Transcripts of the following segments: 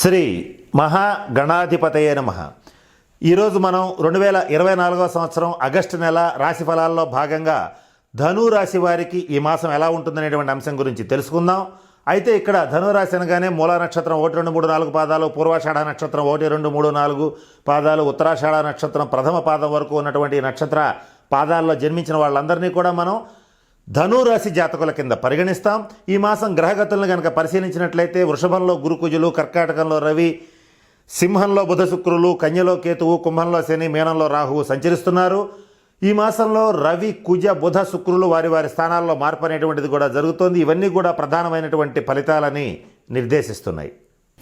శ్రీ మహాగణాధిపతయే నమ. ఈరోజు మనం రెండు వేల ఇరవై నాలుగవ సంవత్సరం ఆగస్టు నెల రాశి ఫలాల్లో భాగంగా ధను రాశి వారికి ఈ మాసం ఎలా ఉంటుందనేటువంటి అంశం గురించి తెలుసుకుందాం. అయితే ఇక్కడ ధనురాశి అనగానే మూలా నక్షత్రం ఒకటి రెండు మూడు నాలుగు పాదాలు పూర్వాషాఢ నక్షత్రం ఒకటి రెండు మూడు నాలుగు పాదాలు ఉత్తరాషాఢ నక్షత్రం ప్రథమ పాదం వరకు ఉన్నటువంటి నక్షత్ర పాదాల్లో జన్మించిన వాళ్ళందరినీ కూడా మనం ధనురాశి జాతకుల కింద పరిగణిస్తాం. ఈ మాసం గ్రహగతులను కనుక పరిశీలించినట్లయితే వృషభంలో గురుకుజులు కర్కాటకంలో రవి సింహంలో బుధ శుక్రులు కన్యలో కేతువు కుంభంలో శని మీనంలో రాహువు సంచరిస్తున్నారు. ఈ మాసంలో రవి కుజ బుధ శుక్రులు వారి వారి స్థానాల్లో మార్పు అనేటువంటిది కూడా జరుగుతోంది. ఇవన్నీ కూడా ప్రధానమైనటువంటి ఫలితాలని నిర్దేశిస్తున్నాయి.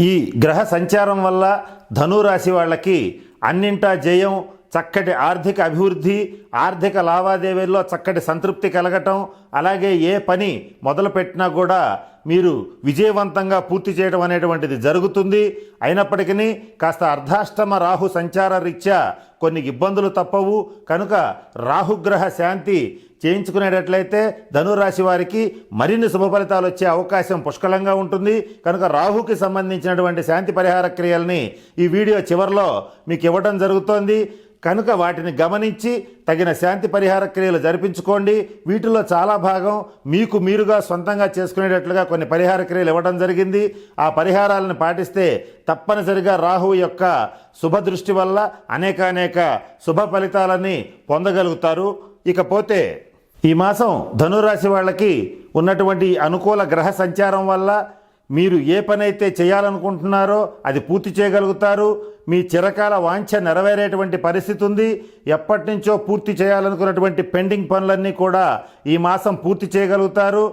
ఈ గ్రహ సంచారం వల్ల ధనురాశి వాళ్ళకి అన్నింటా జయం చక్కటి ఆర్థిక అభివృద్ధి ఆర్థిక లావాదేవీల్లో చక్కటి సంతృప్తి కలగటం అలాగే ఏ పని మొదలుపెట్టినా కూడా మీరు విజయవంతంగా పూర్తి చేయడం అనేటువంటిది జరుగుతుంది. అయినప్పటికీ కాస్త అర్ధాష్టమ రాహు సంచార రీత్యా కొన్ని ఇబ్బందులు తప్పవు. కనుక రాహుగ్రహ శాంతి చేయించుకునేటట్లయితే ధనురాశి వారికి మరిన్ని శుభ ఫలితాలు వచ్చే అవకాశం పుష్కలంగా ఉంటుంది. కనుక రాహుకి సంబంధించినటువంటి శాంతి పరిహార క్రియల్ని ఈ వీడియో చివరిలో మీకు ఇవ్వడం జరుగుతోంది. కనుక వాటిని గమనించి తగిన శాంతి పరిహార క్రియలు జరిపించుకోండి. వీటిలో చాలా భాగం మీకు మీరుగా సొంతంగా చేసుకునేటట్లుగా కొన్ని పరిహార క్రియలు ఇవ్వడం జరిగింది. ఆ పరిహారాలను పాటిస్తే తప్పనిసరిగా రాహు యొక్క శుభదృష్టి వల్ల అనేకానేక శుభ ఫలితాలని పొందగలుగుతారు. ఇకపోతే ఈ మాసం ధనురాశి వాళ్ళకి ఉన్నటువంటి అనుకూల గ్రహ సంచారం వల్ల మీరు ఏ పనైతే చేయాలనుకుంటున్నారో అది పూర్తి చేయగలుగుతారు. మీ చిరకాల వాంఛ నెరవేరేటువంటి పరిస్థితి ఉంది. ఎప్పటి నుంచో పూర్తి చేయాలనుకున్నటువంటి పెండింగ్ పనులన్నీ కూడా ఈ మాసం పూర్తి చేయగలుగుతారు.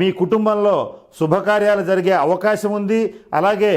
మీ కుటుంబంలో శుభకార్యాలు జరిగే అవకాశం ఉంది. అలాగే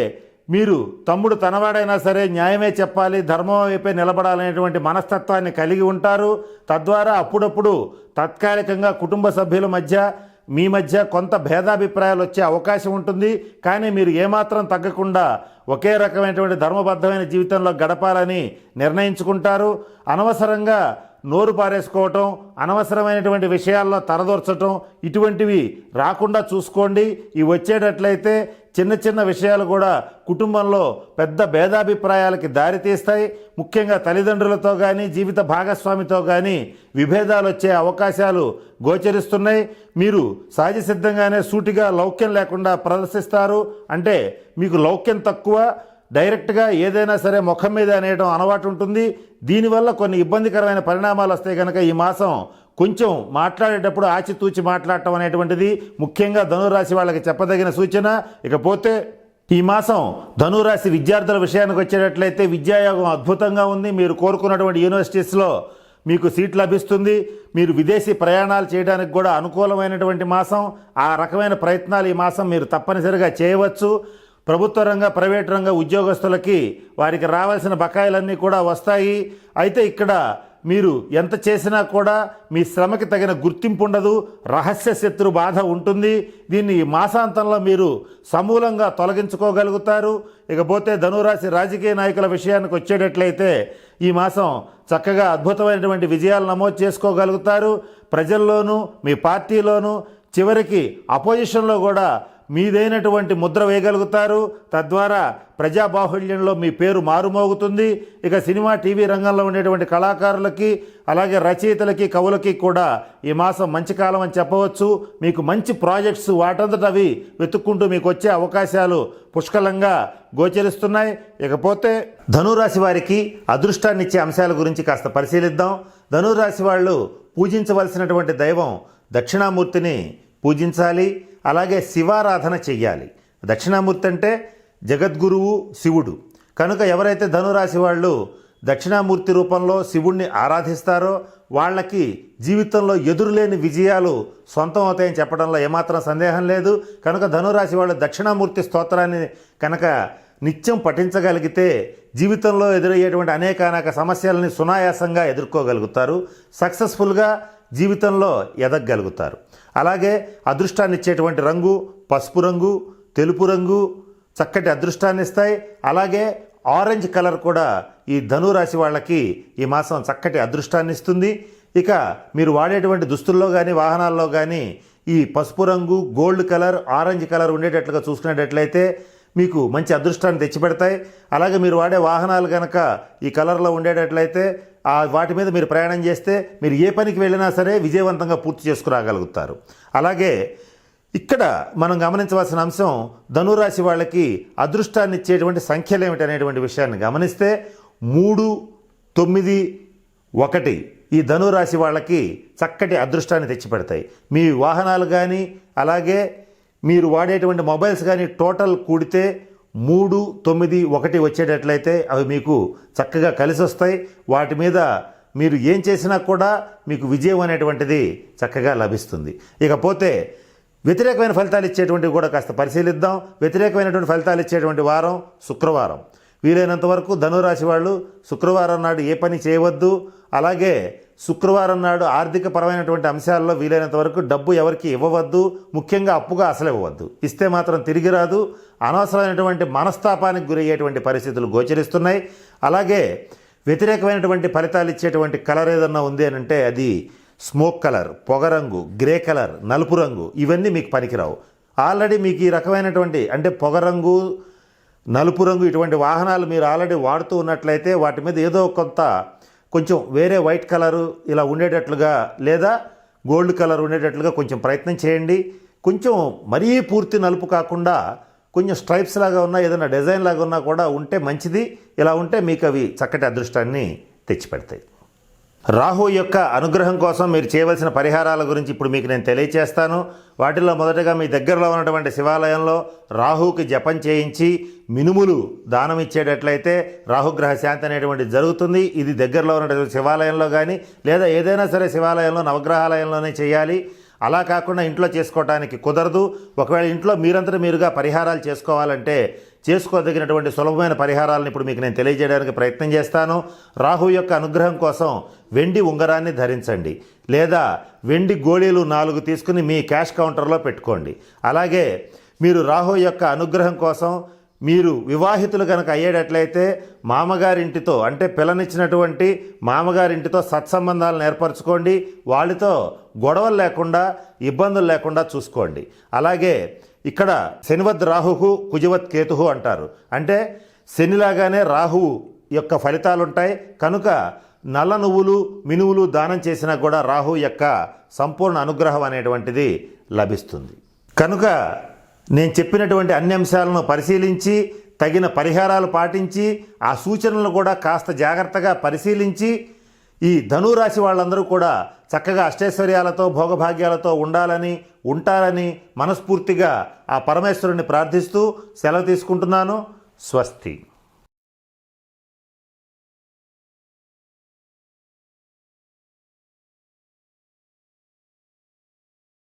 మీరు తమ్ముడు తనవాడైనా సరే న్యాయమే చెప్పాలి ధర్మం వైపే నిలబడాలనేటువంటి మనస్తత్వాన్ని కలిగి ఉంటారు. తద్వారా అప్పుడప్పుడు తాత్కాలికంగా కుటుంబ సభ్యుల మధ్య మీ మధ్య కొంత భేదాభిప్రాయాలు వచ్చే అవకాశం ఉంటుంది. కానీ మీరు ఏమాత్రం తగ్గకుండా ఒకే రకమైనటువంటి ధర్మబద్ధమైన జీవితంలో గడపాలని నిర్ణయించుకుంటారు. అనవసరంగా నోరు పారేసుకోవటం అనవసరమైనటువంటి విషయాల్లో తలదొరచటం ఇటువంటివి రాకుండా చూసుకోండి. ఇవి వచ్చేటట్లయితే చిన్న చిన్న విషయాలు కూడా కుటుంబంలో పెద్ద భేదాభిప్రాయాలకి దారితీస్తాయి. ముఖ్యంగా తల్లిదండ్రులతో కానీ జీవిత భాగస్వామితో కానీ విభేదాలు వచ్చే అవకాశాలు గోచరిస్తున్నాయి. మీరు సహజ సిద్ధంగానే సూటిగా లౌక్యం లేకుండా ప్రదర్శిస్తారు. అంటే మీకు లౌక్యం తక్కువ డైరెక్ట్గా ఏదైనా సరే ముఖం మీద అనేయడం అలవాటు ఉంటుంది. దీనివల్ల కొన్ని ఇబ్బందికరమైన పరిణామాలు వస్తాయి కనుక ఈ మాసం కొంచెం మాట్లాడేటప్పుడు ఆచితూచి మాట్లాడటం అనేటువంటిది ముఖ్యంగా ధనురాశి వాళ్ళకి చెప్పదగిన సూచన. ఇకపోతే ఈ మాసం ధనురాశి విద్యార్థుల విషయానికి వచ్చేటట్లయితే విద్యాయోగం అద్భుతంగా ఉంది. మీరు కోరుకున్నటువంటి యూనివర్సిటీస్లో మీకు సీట్ లభిస్తుంది. మీరు విదేశీ ప్రయాణాలు చేయడానికి కూడా అనుకూలమైనటువంటి మాసం. ఆ రకమైన ప్రయత్నాలు ఈ మాసం మీరు తప్పనిసరిగా చేయవచ్చు. ప్రభుత్వ రంగ ప్రైవేట్ రంగ ఉద్యోగస్తులకి వారికి రావాల్సిన బకాయిలన్నీ కూడా వస్తాయి. అయితే ఇక్కడ మీరు ఎంత చేసినా కూడా మీ శ్రమకి తగిన గుర్తింపు ఉండదు రహస్య శత్రు బాధ ఉంటుంది. దీన్ని ఈ మాసాంతంలో మీరు సమూలంగా తొలగించుకోగలుగుతారు. ఇకపోతే ధనురాశి రాజకీయ నాయకుల విషయానికి వచ్చేటట్లయితే ఈ మాసం చక్కగా అద్భుతమైనటువంటి విజయాలు నమోదు చేసుకోగలుగుతారు. ప్రజల్లోనూ మీ పార్టీలోనూ చివరికి అపోజిషన్లో కూడా మీదైనటువంటి ముద్ర వేయగలుగుతారు. తద్వారా ప్రజాబాహుళ్యంలో మీ పేరు మారుమోగుతుంది. ఇక సినిమా టీవీ రంగంలో ఉండేటువంటి కళాకారులకి అలాగే రచయితలకి కవులకి కూడా ఈ మాసం మంచి కాలం అని చెప్పవచ్చు. మీకు మంచి ప్రాజెక్ట్స్ వాటంతట అవి వెతుక్కుంటూ మీకు వచ్చే అవకాశాలు పుష్కలంగా గోచరిస్తున్నాయి. ఇకపోతే ధనురాశి వారికి అదృష్టాన్ని ఇచ్చే అంశాల గురించి కాస్త పరిశీలిద్దాం. ధనురాశి వాళ్ళు పూజించవలసినటువంటి దైవం దక్షిణామూర్తిని పూజించాలి. అలాగే శివారాధన చెయ్యాలి. దక్షిణామూర్తి అంటే జగద్గురువు శివుడు. కనుక ఎవరైతే ధనురాశి వాళ్ళు దక్షిణామూర్తి రూపంలో శివుణ్ణి ఆరాధిస్తారో వాళ్ళకి జీవితంలో ఎదురులేని విజయాలు సొంతం అవుతాయని చెప్పడంలో ఏమాత్రం సందేహం లేదు. కనుక ధనురాశి వాళ్ళు దక్షిణామూర్తి స్తోత్రాన్ని కనుక నిత్యం పఠించగలిగితే జీవితంలో ఎదురయ్యేటువంటి అనేక అనేక సమస్యలని సునాయాసంగా ఎదుర్కోగలుగుతారు. సక్సెస్ఫుల్గా జీవితంలో ఎదగగలుగుతారు. అలాగే అదృష్టాన్ని ఇచ్చేటువంటి రంగు పసుపు రంగు తెలుపు రంగు చక్కటి అదృష్టాన్ని ఇస్తాయి అలాగే ఆరెంజ్ కలర్ కూడా ఈ ధనురాశి వాళ్ళకి ఈ మాసం చక్కటి అదృష్టాన్ని ఇస్తుంది ఇక మీరు వాడేటువంటి దుస్తుల్లో కానీ వాహనాల్లో కానీ ఈ పసుపు రంగు గోల్డ్ కలర్ ఆరెంజ్ కలర్ ఉండేటట్లుగా చూసుకునేటట్లయితే మీకు మంచి అదృష్టాన్ని తెచ్చిపెడతాయి. అలాగే మీరు వాడే వాహనాలు కనుక ఈ కలర్లో ఉండేటట్లయితే ఆ వాటి మీద మీరు ప్రయాణం చేస్తే మీరు ఏ పనికి వెళ్ళినా సరే విజయవంతంగా పూర్తి చేసుకురాగలుగుతారు. అలాగే ఇక్కడ మనం గమనించవలసిన అంశం ధనురాశి వాళ్ళకి అదృష్టాన్ని ఇచ్చేటువంటి సంఖ్యలు ఏమిటి అనేటువంటి విషయాన్ని గమనిస్తే మూడు తొమ్మిది ఒకటి ఈ ధనురాశి వాళ్ళకి చక్కటి అదృష్టాన్ని తెచ్చిపెడతాయి. మీ వాహనాలు కానీ అలాగే మీరు వాడేటువంటి మొబైల్స్ కానీ టోటల్ కూడితే మూడు తొమ్మిది ఒకటి వచ్చేటట్లయితే అవి మీకు చక్కగా కలిసి వస్తాయి వాటి మీద మీరు ఏం చేసినా కూడా మీకు విజయం అనేటువంటిది చక్కగా లభిస్తుంది. ఇకపోతే వ్యతిరేకమైన ఫలితాలు ఇచ్చేటువంటివి కూడా కాస్త పరిశీలిద్దాం. వ్యతిరేకమైనటువంటి ఫలితాలు ఇచ్చేటువంటి వారం శుక్రవారం. వీలైనంత వరకు ధనురాశి వాళ్ళు శుక్రవారం నాడు ఏ పని చేయవద్దు. అలాగే శుక్రవారం నాడు ఆర్థిక పరమైనటువంటి అంశాల్లో వీలైనంత వరకు డబ్బు ఎవరికి ఇవ్వవద్దు. ముఖ్యంగా అప్పుగా అసలు ఇవ్వవద్దు. ఇస్తే మాత్రం తిరిగి రాదు. అనవసరమైనటువంటి మనస్తాపానికి గురయ్యేటువంటి పరిస్థితులు గోచరిస్తున్నాయి. అలాగే వ్యతిరేకమైనటువంటి ఫలితాలు ఇచ్చేటువంటి కలర్ ఏదన్నా ఉంది అని అంటే అది స్మోక్ కలర్ పొగరంగు గ్రే కలర్ నలుపు రంగు ఇవన్నీ మీకు పనికిరావు. ఆల్రెడీ మీకు ఈ రకమైనటువంటి అంటే పొగరంగు నలుపు రంగు ఇటువంటి వాహనాలు మీరు ఆల్రెడీ వాడుతూ ఉన్నట్లయితే వాటి మీద ఏదో కొంత కొంచెం వేరే వైట్ కలరు ఇలా ఉండేటట్లుగా లేదా గోల్డ్ కలర్ ఉండేటట్లుగా కొంచెం ప్రయత్నం చేయండి. కొంచెం మరీ పూర్తి నలుపు కాకుండా కొంచెం స్ట్రైప్స్ లాగా ఉన్నా ఏదైనా డిజైన్ లాగా ఉన్నా కూడా ఉంటే మంచిది. ఇలా ఉంటే మీకు అవి చక్కటి అదృష్టాన్ని తెచ్చిపెడతాయి. రాహు యొక్క అనుగ్రహం కోసం మీరు చేయవలసిన పరిహారాల గురించి ఇప్పుడు మీకు నేను తెలియచేస్తాను. వాటిల్లో మొదటగా మీ దగ్గరలో ఉన్నటువంటి శివాలయంలో రాహుకి జపం చేయించి మినుములు దానం ఇచ్చేటట్లయితే రాహుగ్రహ శాంతి అనేటువంటి జరుగుతుంది. ఇది దగ్గరలో ఉన్నటువంటి శివాలయంలో కానీ లేదా ఏదైనా సరే శివాలయంలో నవగ్రహాలయంలోనే చేయాలి. అలా కాకుండా ఇంట్లో చేసుకోవటానికి కుదరదు. ఒకవేళ ఇంట్లో మీరంతా మీరుగా పరిహారాలు చేసుకోవాలంటే చేసుకోదగినటువంటి సులభమైన పరిహారాలను ఇప్పుడు మీకు నేను తెలియజేయడానికి ప్రయత్నం చేస్తాను. రాహు యొక్క అనుగ్రహం కోసం వెండి ఉంగరాన్ని ధరించండి. లేదా వెండి గోళీలు నాలుగు తీసుకుని మీ క్యాష్ కౌంటర్లో పెట్టుకోండి. అలాగే మీరు రాహు యొక్క అనుగ్రహం కోసం మీరు వివాహితులు కనుక అయ్యేటట్లయితే మామగారింటితో అంటే పిల్లనిచ్చినటువంటి మామగారింటితో సత్సంబంధాలను ఏర్పరచుకోండి. వాళ్ళతో గొడవలు లేకుండా ఇబ్బందులు లేకుండా చూసుకోండి. అలాగే ఇక్కడ శనివద్ రాహుహు కుజవత్ కేతుహు అంటారు. అంటే శనిలాగానే రాహువు యొక్క ఫలితాలు ఉంటాయి కనుక నల్ల నువ్వులు మినువులు దానం చేసినా కూడా రాహు యొక్క సంపూర్ణ అనుగ్రహం అనేటువంటిది లభిస్తుంది. కనుక నేను చెప్పినటువంటి అన్ని అంశాలను పరిశీలించి తగిన పరిహారాలు పాటించి ఆ సూచనలను కూడా కాస్త జాగ్రత్తగా పరిశీలించి ఈ ధనురాశి వాళ్ళందరూ కూడా చక్కగా అష్టైశ్వర్యాలతో భోగభాగ్యాలతో ఉండాలని ఉంటారని మనస్ఫూర్తిగా ఆ పరమేశ్వరుని ప్రార్థిస్తూ సెలవు తీసుకుంటున్నాను. స్వస్తి.